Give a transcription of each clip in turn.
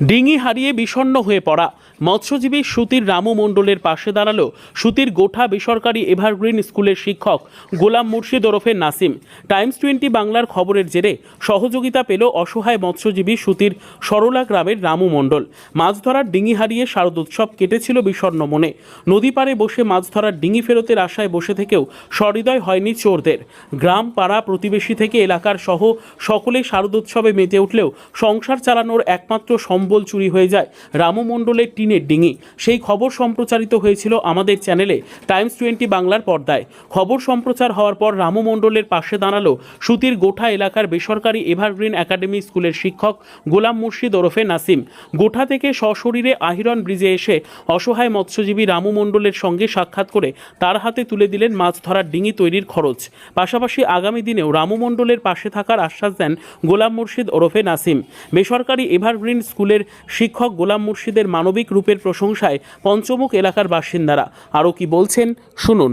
ডিঙি হারিয়ে বিষণ্ণ হয়ে পড়া। মৎস্যজীবী সুতির রামু মণ্ডলের পাশে দাঁড়াল সুতির গোঠা বেসরকারি এভারগ্রিন স্কুলের শিক্ষক গোলাম মুর্শিদ ওরফে নাসিম। টাইমস টোয়েন্টি বাংলার খবরের জেরে সহযোগিতা পেল অসহায় মৎস্যজীবী সুতির সরলা গ্রামের রামু মণ্ডল। মাছ ধরার ডিঙি হারিয়ে শারদোৎসব কেটেছিল বিষণ্ণ মনে। নদী পাড়ে বসে মাছ ধরার ডিঙি ফেরতের আশায় বসে থেকেও সহৃদয় হয়নি চোরদের। গ্রাম, পাড়া, প্রতিবেশী থেকে এলাকার সহ সকলে শারদোৎসবে মেতে উঠলেও সংসার চালানোর একমাত্র সম্বল চুরি হয়ে যায়। রামু মণ্ডলের টিনের ডিঙি। সেই খবর সম্প্রচারিত হয়েছিল আমাদের চ্যানেলে টাইমস টোয়েন্টি বাংলার পর্দায়। খবর সম্প্রচার হওয়ার পর রামু মণ্ডলের পাশে দাঁড়াল সুতির গোঠা এলাকার বেসরকারি এভারগ্রিন একাডেমি স্কুলের শিক্ষক গোলাম মুর্শিদ ওরফে নাসিম। গোঠা থেকে সশরীরে আহিরন ব্রিজে এসে অসহায় মৎস্যজীবী রামু মণ্ডলের সঙ্গে সাক্ষাৎ করে তার হাতে তুলে দিলেন মাছ ধরার ডিঙি তৈরির খরচ। পাশাপাশি আগামী দিনেও রামু মণ্ডলের পাশে থাকার আশ্বাস দেন গোলাম মুর্শিদ ওরফে নাসিম। বেসরকারি এভারগ্রিন স্কুলের শিক্ষক গোলাম মুর্শিদের মানবিক রূপের প্রশংসায় পঞ্চমুখ এলাকার বাসিন্দারা। আরও কি বলছেন, শুনুন।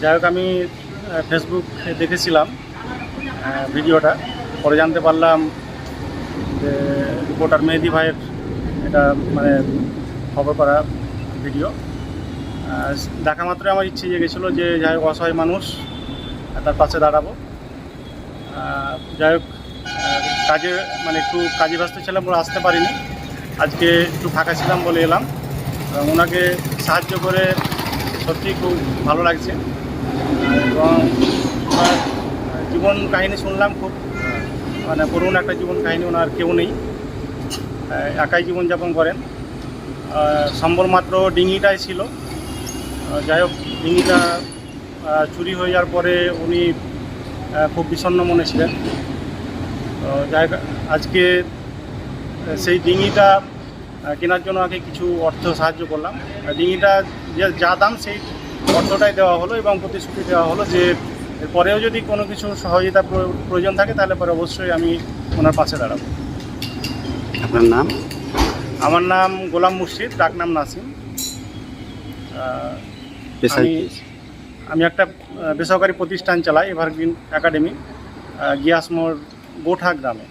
যাই হোক, আমি ফেসবুক দেখেছিলাম ভিডিওটা। পরে জানতে পারলাম যে রিপোর্টার মেহেদি ভাইয়ের এটা মানে খবর করা ভিডিও। দেখা মাত্রই আমার ইচ্ছে জেগেছিলো যে যাই হোক, অসহায় মানুষ তার পাশে দাঁড়াবো। যাই হোক কাজে মানে একটু কাজে ব্যস্ত ছিলাম বলে আসতে পারিনি। আজকে একটু ফাঁকা ছিলাম বলে এলাম। ওনাকে সাহায্য করে সত্যি খুব ভালো লাগছে। এবং জীবন কাহিনী শুনলাম খুব। মানে করুণ একটা জীবন কাহিনী ওনার কেউ নেই। একাই জীবনযাপন করেন। সম্বল মাত্র ডিঙিটাই ছিল। যাই হোক, ডিঙিটা চুরি হয়ে যাওয়ার পরে উনি খুব বিষণ্ণ মনে ছিলেন। তো যাই আজকে সেই ডিঙিটা কেনার জন্য আগে কিছু অর্থ সাহায্য করলাম। ডিঙিটা যে যা দাম সেই অর্থটাই দেওয়া হলো এবং প্রতিশ্রুতি দেওয়া হলো যে পরেও যদি কোনো কিছু সহযোগিতা প্রয়োজন থাকে তাহলে পরে অবশ্যই আমি ওনার পাশে দাঁড়াবো। আপনার নাম? আমার নাম গোলাম মুর্শিদ ডাকনাম নাসিম। আমি আমি একটা বেসরকারি প্রতিষ্ঠান চালাই এভারগ্রিন একাডেমি। গিয়াসমোর গোঠা গ্রামে।